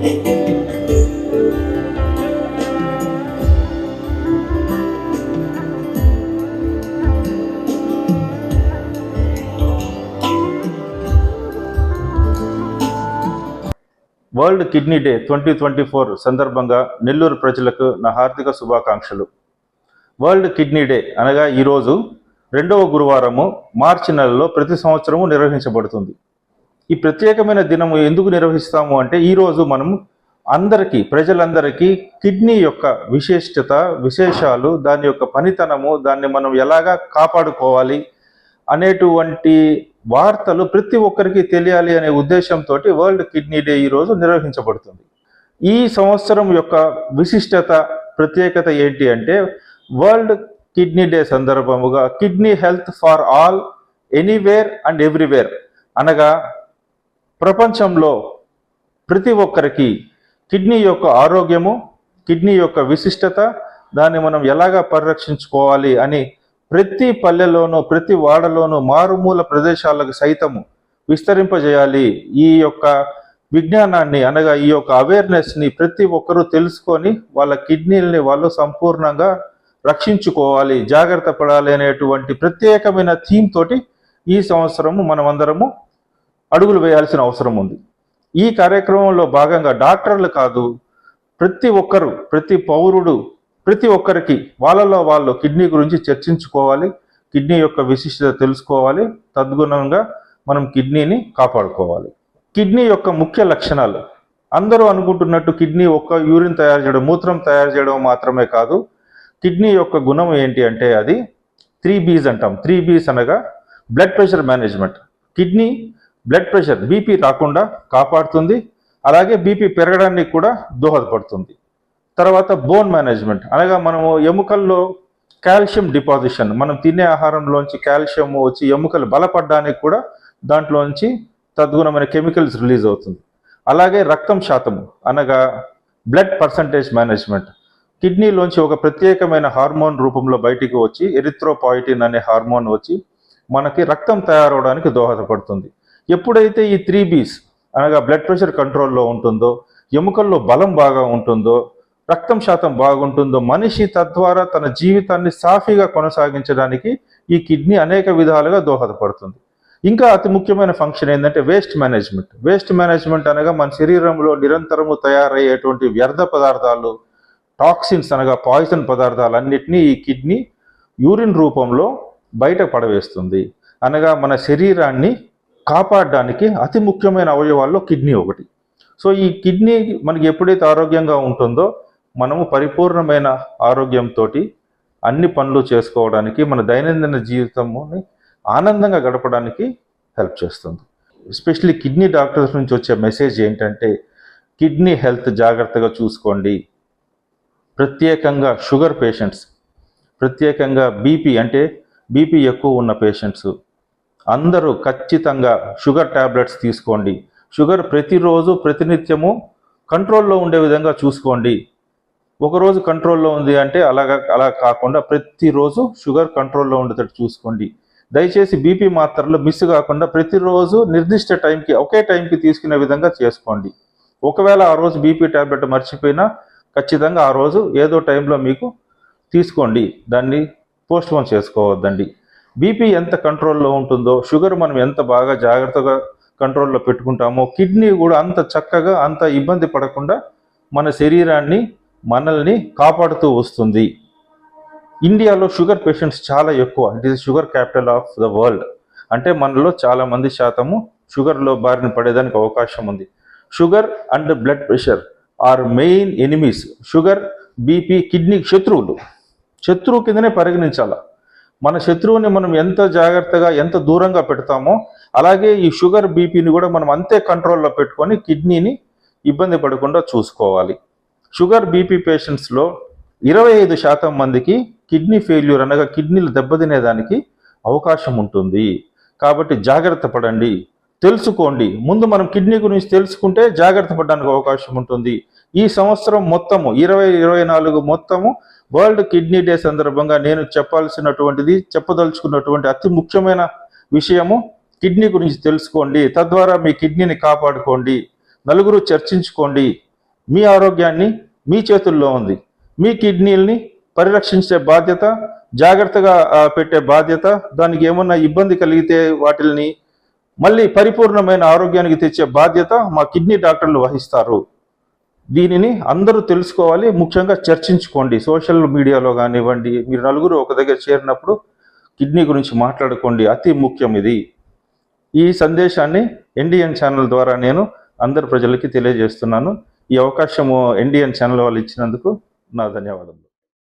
World kidney day twenty twenty four సందర్భంగా నెల్లూరు ప్రజలకు నా హార్దిక శుభాకాంక్షలు. వరల్డ్ కిడ్నీ డే అనగా ఈరోజు రెండవ గురువారము మార్చి నెలలో ప్రతి సంవత్సరము నిర్వహించబడుతుంది. ఈ ప్రత్యేకమైన దినము ఎందుకు నిర్వహిస్తాము అంటే ఈరోజు మనము అందరికీ ప్రజలందరికీ కిడ్నీ యొక్క విశిష్టత విశేషాలు దాని యొక్క పనితనము దాన్ని మనం ఎలాగా కాపాడుకోవాలి అనేటువంటి వార్తలు ప్రతి ఒక్కరికి తెలియాలి అనే ఉద్దేశంతో వరల్డ్ కిడ్నీ డే ఈరోజు నిర్వహించబడుతుంది. ఈ సంవత్సరం యొక్క విశిష్టత ప్రత్యేకత ఏంటి అంటే world kidney day సందర్భముగా kidney health for all anywhere and everywhere అనగా ప్రపంచంలో ప్రతి ఒక్కరికి కిడ్నీ యొక్క ఆరోగ్యము కిడ్నీ యొక్క విశిష్టత దాన్ని మనం ఎలాగా పరిరక్షించుకోవాలి అని ప్రతి పల్లెలోనూ ప్రతి వాడలోనూ మారుమూల ప్రదేశాలకు సైతము విస్తరింపజేయాలి. ఈ యొక్క విజ్ఞానాన్ని అనగా ఈ యొక్క అవేర్నెస్ని ప్రతి ఒక్కరూ తెలుసుకొని వాళ్ళ కిడ్నీలని వాళ్ళు సంపూర్ణంగా రక్షించుకోవాలి. జాగ్రత్త పడాలి అనేటువంటి ప్రత్యేకమైన థీమ్ తోటి ఈ సంవత్సరము మనమందరము అడుగులు వేయాల్సిన అవసరం ఉంది. ఈ కార్యక్రమంలో భాగంగా డాక్టర్లు కాదు ప్రతి ఒక్కరు ప్రతి పౌరుడు ప్రతి ఒక్కరికి వాళ్ళలో వాళ్ళు కిడ్నీ గురించి చర్చించుకోవాలి కిడ్నీ యొక్క విశిష్టత తెలుసుకోవాలి తద్గుణంగా మనం కిడ్నీని కాపాడుకోవాలి. కిడ్నీ యొక్క ముఖ్య లక్షణాలు అందరూ అనుకుంటున్నట్టు కిడ్నీ ఒక్క యూరిన్ తయారు చేయడం మూత్రం తయారు చేయడం మాత్రమే కాదు కిడ్నీ యొక్క గుణం ఏంటి అంటే అది త్రీ బీస్ అంటాం. త్రీ బీస్ అనగా blood pressure management. Kidney blood pressure BP రాకుండా కాపాడుతుంది. అలాగే బీపీ పెరగడానికి కూడా దోహదపడుతుంది. తర్వాత బోన్ మేనేజ్మెంట్ అనగా మనము ఎముకల్లో కాల్షియం డిపాజిషన్ మనం తినే ఆహారంలోంచి కాల్షియం వచ్చి ఎముకలు బలపడడానికి కూడా దాంట్లోంచి తద్గుణమైన కెమికల్స్ రిలీజ్ అవుతుంది. అలాగే రక్తం శాతము అనగా బ్లడ్ పర్సంటేజ్ మేనేజ్మెంట్ కిడ్నీలోంచి ఒక ప్రత్యేకమైన హార్మోన్ రూపంలో బయటికి వచ్చి ఎరిథ్రోపాయిటిన్ అనే హార్మోన్ వచ్చి మనకి రక్తం తయారవడానికి దోహదపడుతుంది. ఎప్పుడైతే ఈ త్రీ బీస్ అనగా బ్లడ్ ప్రెషర్ కంట్రోల్లో ఉంటుందో ఎముకల్లో బలం బాగా ఉంటుందో రక్తం శాతం బాగుంటుందో మనిషి తద్వారా తన జీవితాన్ని సాఫీగా కొనసాగించడానికి ఈ కిడ్నీ అనేక విధాలుగా దోహదపడుతుంది. ఇంకా అతి ముఖ్యమైన ఫంక్షన్ ఏంటంటే వేస్ట్ మేనేజ్మెంట్. వేస్ట్ మేనేజ్మెంట్ అనగా మన శరీరంలో నిరంతరము తయారయ్యేటువంటి వ్యర్థ పదార్థాలు టాక్సిన్స్ అనగా పాయిజన్ పదార్థాలు అన్నిటినీ ఈ కిడ్నీ యూరిన్ రూపంలో బయట పడవేస్తుంది. అనగా మన శరీరాన్ని కాపాడడానికి అతి ముఖ్యమైన అవయవాల్లో కిడ్నీ ఒకటి. సో ఈ కిడ్నీ మనకి ఎప్పుడైతే ఆరోగ్యంగా ఉంటుందో మనము పరిపూర్ణమైన ఆరోగ్యంతో అన్ని పనులు చేసుకోవడానికి మన దైనందిన జీవితముని ఆనందంగా గడపడానికి హెల్ప్ చేస్తుంది. ఎస్పెషల్లీ కిడ్నీ డాక్టర్స్ నుంచి వచ్చే మెసేజ్ ఏంటంటే కిడ్నీ హెల్త్ జాగ్రత్తగా చూసుకోండి. ప్రత్యేకంగా షుగర్ పేషెంట్స్ ప్రత్యేకంగా బీపీ అంటే బీపీ ఎక్కువ ఉన్న పేషెంట్స్ అందరూ ఖచ్చితంగా షుగర్ ట్యాబ్లెట్స్ తీసుకోండి. షుగర్ ప్రతిరోజు ప్రతినిత్యము కంట్రోల్లో ఉండే విధంగా చూసుకోండి. ఒకరోజు కంట్రోల్లో ఉంది అంటే అలాగా అలా కాకుండా ప్రతిరోజు షుగర్ కంట్రోల్లో ఉండేటట్టు చూసుకోండి. దయచేసి బీపీ మాత్రలు మిస్ కాకుండా ప్రతిరోజు నిర్దిష్ట టైంకి ఒకే టైంకి తీసుకునే విధంగా చేసుకోండి. ఒకవేళ ఆ రోజు బీపీ ట్యాబ్లెట్ మర్చిపోయినా ఖచ్చితంగా ఆ రోజు ఏదో టైంలో మీకు తీసుకోండి. దాన్ని పోస్ట్పోన్ చేసుకోవద్దండి. బీపీ ఎంత కంట్రోల్లో ఉంటుందో షుగర్ మనం ఎంత బాగా జాగ్రత్తగా కంట్రోల్లో పెట్టుకుంటామో కిడ్నీ కూడా అంత చక్కగా అంత ఇబ్బంది పడకుండా మన శరీరాన్ని మనల్ని కాపాడుతూ వస్తుంది. ఇండియాలో షుగర్ పేషెంట్స్ చాలా ఎక్కువ. It is sugar capital of the world అంటే మనలో చాలా మంది శాతము షుగర్లో బారిన పడేదానికి అవకాశం ఉంది. Sugar and blood pressure are main enemies sugar BP kidney శత్రువులు. శత్రువు కిందనే పరిగణించాలా? మన శత్రువుని మనం ఎంత జాగ్రత్తగా ఎంత దూరంగా పెడతామో అలాగే ఈ షుగర్ బీపీని కూడా మనం అంతే కంట్రోల్లో పెట్టుకొని కిడ్నీని ఇబ్బంది పడకుండా చూసుకోవాలి. షుగర్ బీపీ పేషెంట్స్లో ఇరవై ఐదు శాతం మందికి కిడ్నీ ఫెయిల్యూర్ అనగా కిడ్నీలు దెబ్బతినేదానికి అవకాశం ఉంటుంది. కాబట్టి జాగ్రత్త పడండి. తెలుసుకోండి. ముందు మనం కిడ్నీ గురించి తెలుసుకుంటే జాగ్రత్త పడడానికి అవకాశం ఉంటుంది. ఈ సంవత్సరం మొత్తము ఇరవై ఇరవై నాలుగు మొత్తము వరల్డ్ కిడ్నీ డే సందర్భంగా నేను చెప్పాల్సినటువంటిది చెప్పదలుచుకున్నటువంటి అతి ముఖ్యమైన విషయము కిడ్నీ గురించి తెలుసుకోండి. తద్వారా మీ కిడ్నీని కాపాడుకోండి. నలుగురు చర్చించుకోండి. మీ ఆరోగ్యాన్ని మీ చేతుల్లో ఉంది. మీ కిడ్నీల్ని పరిరక్షించే బాధ్యత జాగ్రత్తగా పెట్టే బాధ్యత దానికి ఏమన్నా ఇబ్బంది కలిగితే వాటిల్ని మళ్ళీ పరిపూర్ణమైన ఆరోగ్యానికి తెచ్చే బాధ్యత మా కిడ్నీ డాక్టర్లు వహిస్తారు. దీనిని అందరూ తెలుసుకోవాలి ముఖ్యంగా చర్చించుకోండి. సోషల్ మీడియాలో కానివ్వండి మీరు నలుగురు ఒక దగ్గర చేరినప్పుడు కిడ్నీ గురించి మాట్లాడుకోండి. అతి ముఖ్యం ఇది. ఈ సందేశాన్ని ఎన్డిఎన్ ఛానల్ ద్వారా నేను అందరు ప్రజలకి తెలియజేస్తున్నాను. ఈ అవకాశము ఎన్డిఎన్ ఛానల్ వాళ్ళు ఇచ్చినందుకు నా ధన్యవాదాలు